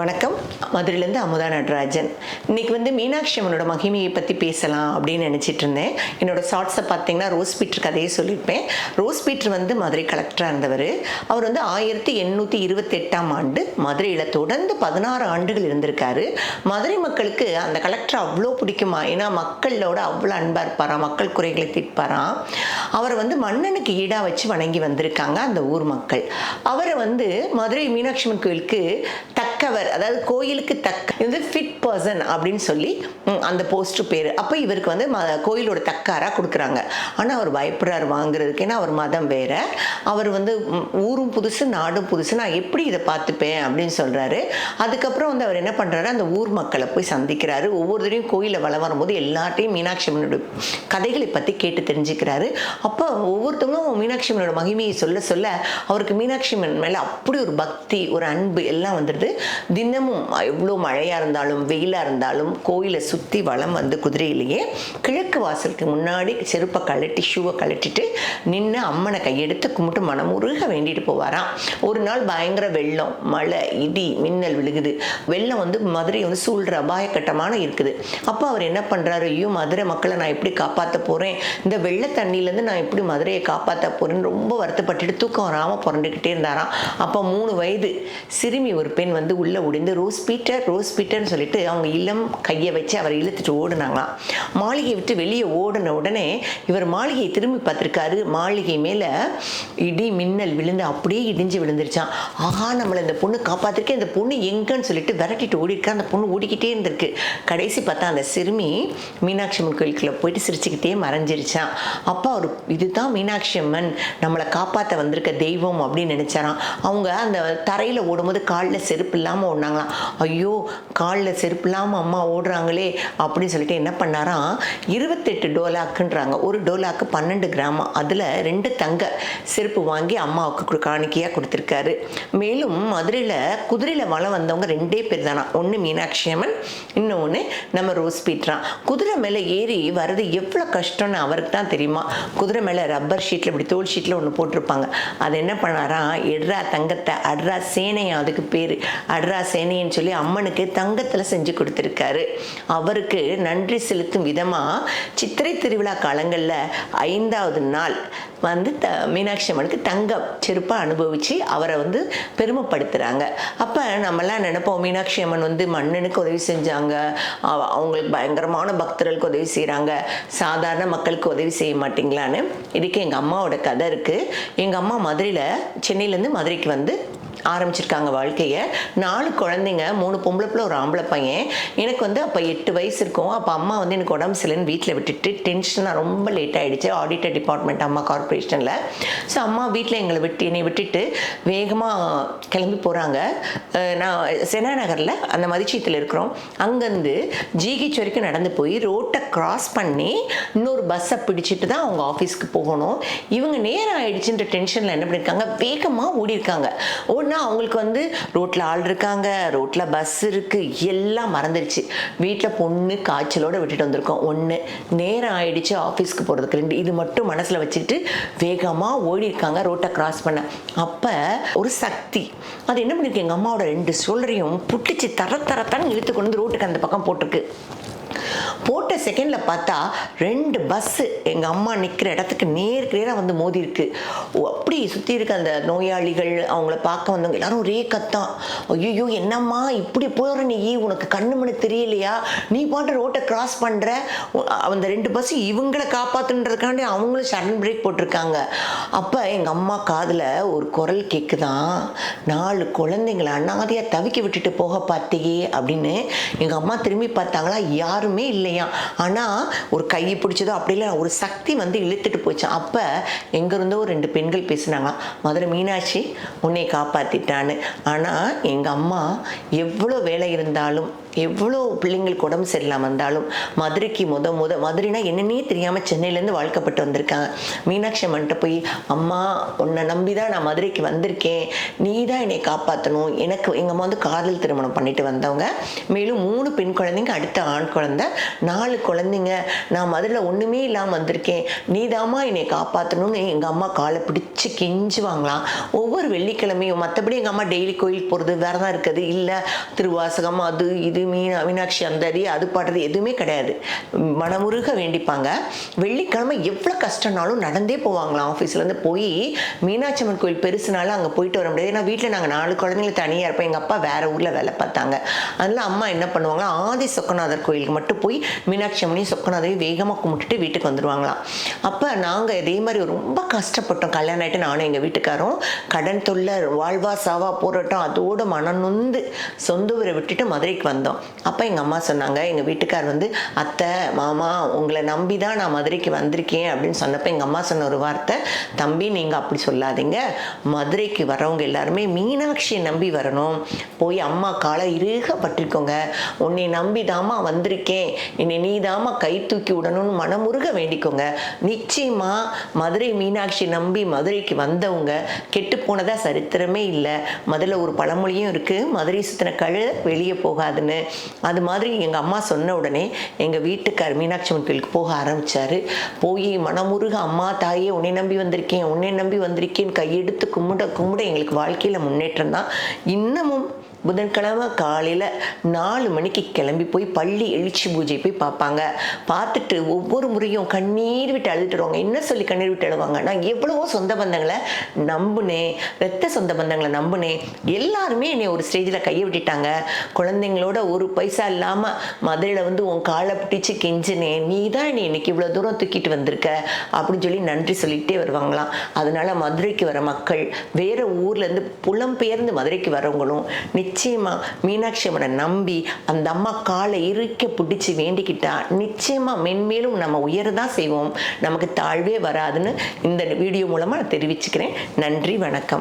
வணக்கம். மதுரையிலேருந்து அமுதா நடராஜன். இன்னைக்கு வந்து மீனாட்சி அம்மனோட மகிமையை பற்றி பேசலாம் அப்படின்னு நினச்சிட்டு இருந்தேன். என்னோடய ஷார்ட்ஸை பார்த்தீங்கன்னா ரோஸ் பீட்டர் கதையை சொல்லியிருப்பேன். ரோஸ் பீட்டர் வந்து மதுரை கலெக்டராக இருந்தவர். அவர் வந்து ஆயிரத்தி எண்ணூற்றி இருபத்தெட்டாம் ஆண்டு மதுரையில் தொடர்ந்து பதினாறு ஆண்டுகள் இருந்திருக்காரு. மதுரை மக்களுக்கு அந்த கலெக்டர் அவ்வளோ பிடிக்குமா? ஏன்னா மக்களோட அவ்வளோ அன்பாக இருப்பாராம் மக்கள் குறைகளை தீர்ப்பாராம் அவரை வந்து மன்னனுக்கு ஈடாக வச்சு வணங்கி வந்திருக்காங்க அந்த ஊர் மக்கள். அவரை வந்து மதுரை மீனாட்சி அம்மன் கோயிலுக்கு தக்கவர் அதாவது கோயிலுக்கு தக்க இது ஃபிட் பர்சன் அப்படின்னு சொல்லி அந்த போஸ்ட்டு பேர். அப்போ இவருக்கு வந்து ம கோயிலோட தக்காராக கொடுக்குறாங்க. ஆனால் அவர் பயப்படுறாரு வாங்குறதுக்கு. ஏன்னா அவர் மதம் வேறு. அவர் வந்து ஊரும் புதுசு நாடும் புதுசு. நான் எப்படி இதை பார்த்துப்பேன் அப்படின்னு சொல்கிறாரு அதுக்கப்புறம் வந்து அவர் என்ன பண்ணுறாரு அந்த ஊர் மக்களை போய் சந்திக்கிறாரு. ஒவ்வொருத்தரையும் கோயிலில் வளம் வரும்போது எல்லாத்தையும் மீனாட்சி அம்மனோட கதைகளை பற்றி கேட்டு தெரிஞ்சுக்கிறாரு. அப்போ ஒவ்வொருத்தவங்களும் மீனாட்சி அம்மனோட மகிமையை சொல்ல சொல்ல அவருக்கு மீனாட்சி அம்மன் மேலே அப்படி ஒரு பக்தி ஒரு அன்பு எல்லாம் வந்துடுது தினமும் எவ்வளோ மழையாக இருந்தாலும் வெயிலாக இருந்தாலும் கோயிலை சுற்றி வளம் வந்து குதிரையிலேயே கிழக்கு வாசலுக்கு முன்னாடி செருப்பை கழட்டி ஷூவை கழட்டிட்டு நின்று அம்மனை கையெடுத்து கும்பிட்டு மனமுருக வேண்டிட்டு போவாராம். ஒரு நாள் பயங்கர வெள்ளம் மழை இடி மின்னல் விழுகுது. வெள்ளம் வந்து மதுரை வந்து சூழ்ற அபாயக்கட்டமான இருக்குது. அப்போ அவர் என்ன பண்ணுறாரு ஐயோ மதுரை மக்களை நான் எப்படி காப்பாற்ற போகிறேன் இந்த வெள்ள தண்ணியிலேருந்து நான் எப்படி மதுரையை காப்பாற்ற போகிறேன்னு ரொம்ப வருத்தப்பட்டுட்டு தூக்கம் வராமல் புரண்டுக்கிட்டே இருந்தாராம். அப்போ மூணு வயது சிறுமி ஒரு பெண் வந்து உள்ளே உடைந்து ரோஸ் பீட்டர் ரோஸ் பீட்டர்னு சொல்லிட்டு அவங்க இல்லம் கையை வச்சு அவரை இழுத்துட்டு ஓடுனாங்களாம். மாளிகையை விட்டு வெளியே ஓடின உடனே இவர் மாளிகையை திரும்பி பார்த்துருக்காரு. மாளிகை மேலே இடி மின்னல் விழுந்து அப்படியே இடிஞ்சு விழுந்துருச்சான் ஆஹா நம்மளை இந்த பொண்ணு காப்பாற்றிருக்கேன் இந்த பொண்ணு எங்கன்னு சொல்லிட்டு விரட்டிட்டு ஓடிருக்கா. அந்த பொண்ணு ஓடிக்கிட்டே இருந்திருக்கு. கடைசி பார்த்தா அந்த சிறுமி மீனாட்சி அம்மன் கோயிலுக்குள்ள போயிட்டு சிரிச்சுக்கிட்டே மறைஞ்சிருச்சான் அப்பா அவர் இதுதான் மீனாட்சி அம்மன். நம்மளை காப்பாற்ற வந்திருக்க தெய்வம் அப்படின்னு நினைச்சாராம். அவங்க அந்த தரையில் ஓடும்போது காலில் செருப்பு இல்லாமல் ஓடினாங்களாம். ஐயோ காலில் செருப்பு இல்லாமல் அம்மா ஓடுறாங்களே அப்படின்னு சொல்லிட்டு என்ன பண்ணாராம் இருபத்தெட்டு டோலாக்குன்றாங்க. ஒரு டோலாக்கு பன்னெண்டு கிராமம் அதில் ரெண்டு தங்க செருப்பு வாங்கி அம்மாவுக்கு கு- காணிக்கையாக கொடுத்துருக்காரு. மேலும் மதுரையில் குதிரையில் வளம் வந்தவங்க ரெண்டே பேர் தானா? ஒன்று மீனாட்சி அம்மன் இன்னொன்று நம்ம ரோஸ் பீட்ரா குதிரை மேலே ஏறி வர்றது எவ்வளோ கஷ்டம்னு அவருக்கு தான் தெரியுமா? குதிரை மேலே ரப்பர் ஷீட்டில் இப்படி தோல் ஷீட்டில் ஒன்று போட்டிருப்பாங்க. அது என்ன பண்ணாராம் எட்ரா தங்கத்தை அட்ரா சேனையா அதுக்கு பேர். அட்ரா சேனைன்னு சொல்லி அம்மனுக்கு தங்கத்தில் செஞ்சு செஞ்சு கொடுத்துருக்காரு. அவருக்கு நன்றி செலுத்தும் விதமாக சித்திரை திருவிழா காலங்களில் ஐந்தாவது நாள் வந்து த மீனாட்சி அம்மனுக்கு தங்க செருப்பாக அனுபவித்து அவரை வந்து பெருமைப்படுத்துகிறாங்க அப்போ நம்மலாம் நினைப்போம் மீனாட்சி அம்மன் வந்து மன்னனுக்கு உதவி செஞ்சாங்க. அவ- அவங்களுக்கு பயங்கரமான பக்தர்களுக்கு உதவி செய்கிறாங்க சாதாரண மக்களுக்கு உதவி செய்ய மாட்டிங்களான்னு. இதுக்கு எங்கள் அம்மாவோட கதை இருக்குது எங்கள் அம்மா மதுரையில் சென்னையிலேருந்து மதுரைக்கு வந்து ஆரம்பிச்சிருக்காங்க வாழ்க்கையை. நாலு குழந்தைங்க மூணு பொம்பளை பிள்ளை ஒரு ஆம்பளை பையன். எனக்கு வந்து அப்போ எட்டு வயசு இருக்கும். அப்போ அம்மா வந்து எனக்கு உடம்பு சரியில்லைன்னு வீட்டில் விட்டுட்டு டென்ஷனாக ரொம்ப லேட் ஆகிடுச்சு ஆடிட்டர் டிபார்ட்மெண்ட் அம்மா கார்ப்பரேஷனில் ஸோ அம்மா வீட்டில் எங்களை விட்டு என்னை விட்டுட்டு வேகமாக கிளம்பி போகிறாங்க நான் செனா நகரில் அந்த மதிச்சீத்தில் இருக்கிறோம். அங்கேருந்து ஜிஹெச் வரைக்கும் நடந்து போய் ரோட்டை கிராஸ் பண்ணி இன்னொரு பஸ்ஸை பிடிச்சிட்டு தான் அவங்க ஆஃபீஸ்க்கு போகணும். இவங்க நேரம் ஆயிடுச்சுன்ற டென்ஷனில் என்ன பண்ணியிருக்காங்க வேகமாக ஓடிருக்காங்க. ஓடின ஓடினா அவங்களுக்கு வந்து ரோட்டில் ஆள் இருக்காங்க ரோட்டில் பஸ் இருக்குது எல்லாம் மறந்துடுச்சு வீட்டில் பொண்ணு காய்ச்சலோடு விட்டுட்டு வந்திருக்கோம். ஒன்று நேரம் ஆயிடுச்சு ஆஃபீஸ்க்கு போகிறதுக்கு ரெண்டு இது மட்டும் மனசில் வச்சுக்கிட்டு வேகமாக ஓடி இருக்காங்க ரோட்டை கிராஸ் பண்ண. அப்போ ஒரு சக்தி. அது என்ன பண்ணிருக்கு? எங்கள் அம்மாவோட ரெண்டு சோழரையும் புட்டிச்சு தர தரத்தான்னு இழுத்து கொண்டு வந்து ரோட்டுக்கு அந்த பக்கம் போட்டிருக்கு. போட்ட செகண்டில் பார்த்தா ரெண்டு பஸ்ஸு எங்கள் அம்மா நிற்கிற இடத்துக்கு நேருக்கு நேராக வந்து மோதி இருக்கு. ஓ, அப்படி சுற்றி இருக்க அந்த நோயாளிகள் அவங்கள பார்க்க வந்தவங்க எல்லாரும் ஒரே கத்தான் ஐயோ என்னம்மா இப்படி போகிற நீ? உனக்கு கண்ணு மணி தெரியலையா? நீ பாட்டு ரோட்டை கிராஸ் பண்ணுற அந்த ரெண்டு பஸ்ஸு இவங்களை காப்பாற்றுன்றதுக்காண்டி அவங்களும் சடன் பிரேக் போட்டிருக்காங்க. அப்போ எங்கள் அம்மா காதில் ஒரு குரல் கேட்குதான் நாலு குழந்தைங்களை அனாதையாக தவிக்க விட்டுட்டு போக பார்த்தியே அப்படின்னு எங்கள் அம்மா திரும்பி பார்த்தாங்களா? யாருமே இல்லை. இல்லையா ஆனால் ஒரு கையை பிடிச்சதோ அப்படி இல்லை ஒரு சக்தி வந்து இழுத்துட்டு போச்சான் அப்போ எங்கேருந்தோ ஒரு ரெண்டு பெண்கள் பேசுனாங்களாம் மதுரை மீனாட்சி உன்னை காப்பாற்றிட்டான்னு ஆனால் எங்கள் அம்மா எவ்வளோ வேலை இருந்தாலும் எவ்வளோ பிள்ளைங்களுக்கு உடம்பு சரியில்லாமல் இருந்தாலும் மதுரைக்கு முத முத மதுரைனா என்னன்னே தெரியாமல் சென்னையிலேருந்து வாழ்க்கப்பட்டு வந்திருக்காங்க. மீனாட்சி அம்மன்ட்ட போய் அம்மா உன்னை நம்பி தான் நான் மதுரைக்கு வந்திருக்கேன். நீ தான் என்னை காப்பாற்றணும் எனக்கு எங்கள் அம்மா வந்து காதல் திருமணம் பண்ணிட்டு வந்தவங்க. மேலும் மூணு பெண் குழந்தைங்க அடுத்த ஆண் குழந்தை. நாலு குழந்தைங்க. நான் மதுரையில் ஒன்றுமே இல்லாமல் வந்திருக்கேன். நீதாம்மா என்னை காப்பாற்றணும்னு எங்கள் அம்மா காலை பிடிச்சி கெஞ்சுவாங்களாம். ஒவ்வொரு வெள்ளிக்கிழமையும் மற்றபடி எங்கள் அம்மா டெய்லி கோயிலுக்கு போகிறது வேறு தான் இருக்குது. இல்லை திருவாசகம் அது இது மீனா மீனாட்சி அந்த அது பாடுறது எதுவுமே கிடையாது. மனமுருக வேண்டிப்பாங்க. வெள்ளிக்கிழமை எவ்வளோ கஷ்டம்னாலும் நடந்தே போவாங்களாம். ஆஃபீஸ்லேருந்து போய் மீனாட்சி அம்மன் கோயில் பெருசுனால அங்கே போயிட்டு வர முடியாது. ஏன்னா வீட்டில் நாங்கள் நாலு குழந்தைங்கள தனியாக இருப்போம். எங்கள் அப்பா வேறு ஊரில் வேலை பார்த்தாங்க. அதனால் அம்மா என்ன பண்ணுவாங்க? ஆதி சொக்கநாதர் கோயிலுக்கு மட்டும் போய் மீனாட்சி அம்மனையும் சொக்கநாதரையும் வேகமாக கும்பிட்டுட்டு வீட்டுக்கு வந்துடுவாங்களாம் அப்போ நாங்கள் இதே மாதிரி ரொம்ப கஷ்டப்பட்டோம். கல்யாணம் ஆகிட்டு நானும் எங்கள் வீட்டுக்காரும். கடன் தொல்லை வாழ்வா சாவா போராட்டம் அதோட மனநொந்து சொந்த ஊரை விட்டுட்டு மதுரைக்கு வந்தோம். அப்போ எங்கள் அம்மா சொன்னாங்க எங்கள் வீட்டுக்கார் வந்து அத்தை மாமா உங்களை நம்பி தான் நான் மதுரைக்கு வந்திருக்கேன் அப்படின்னு சொன்னப்போ எங்கள் அம்மா சொன்ன ஒரு வார்த்தை தம்பி நீங்கள் அப்படி சொல்லாதீங்க. மதுரைக்கு வரவங்க எல்லாருமே மீனாட்சியை நம்பி வரணும். போய் அம்மா காலை இருக பட்டிருக்கோங்க உன்னை நம்பி தாமா வந்திருக்கேன். என்னை நீ தாமா கை தூக்கி விடணும்னு மனமுருக வேண்டிக்கோங்க. நிச்சயமாக மதுரை மீனாட்சி நம்பி மதுரைக்கு வந்தவங்க கெட்டு போனதாக சரித்திரமே இல்லை. முதல்ல ஒரு பழமொழியும் இருக்குது மதுரை சுத்தின கழு வெளியே போகாதுன்னு. அது மாதிரி எங்கள் அம்மா சொன்ன உடனே எங்கள் வீட்டுக்கார் மீனாட்சி அம்மன் கோயிலுக்கு போக ஆரம்பிச்சாரு. போய் மனமுருக அம்மா தாயே உன்னை நம்பி வந்திருக்கேன் உன்னை நம்பி வந்திருக்கேன். கையெடுத்து கும்பிட கும்பிட எங்களுக்கு வாழ்க்கையில் முன்னேற்றம் தான். இன்னமும் புதன்கிழமை காலையில் நாலு மணிக்கு கிளம்பி போய் பள்ளி எழுச்சி பூஜை போய் பார்ப்பாங்க. பார்த்துட்டு ஒவ்வொரு முறையும் கண்ணீர் விட்டு அழுதுட்டுருவாங்க என்ன சொல்லி கண்ணீர் விட்டு அழுவாங்க? நான் எவ்வளவோ சொந்த பந்தங்களை நம்புனேன் ரத்த சொந்த பந்தங்களை நம்புனேன் எல்லாருமே என்னை ஒரு ஸ்டேஜில் கையை விட்டுட்டாங்க. குழந்தைங்களோட ஒரு பைசா இல்லாமல் மதுரையில் வந்து உன் காலை பிடிச்சி கெஞ்சினேன் நீ தான் என்னை இன்னைக்கு இவ்வளோ தூரம் தூக்கிட்டு வந்திருக்க? அப்படின்னு சொல்லி நன்றி சொல்லிகிட்டே வருவாங்களாம். அதனால் மதுரைக்கு வர மக்கள் வேறு ஊர்லேருந்து புலம்பெயர்ந்து மதுரைக்கு வரவங்களும் நிச்சயம் மீனாட்சி அம்மனை நம்பி அந்த அம்மா காலை இறுக்க பிடிச்சி வேண்டிக்கிட்டா நிச்சயமா மென்மேலும் நம்ம உயரதான் செய்வோம். நமக்கு தாழ்வே வராதுன்னு இந்த வீடியோ மூலமா நான் தெரிவிச்சுக்கிறேன். நன்றி வணக்கம்.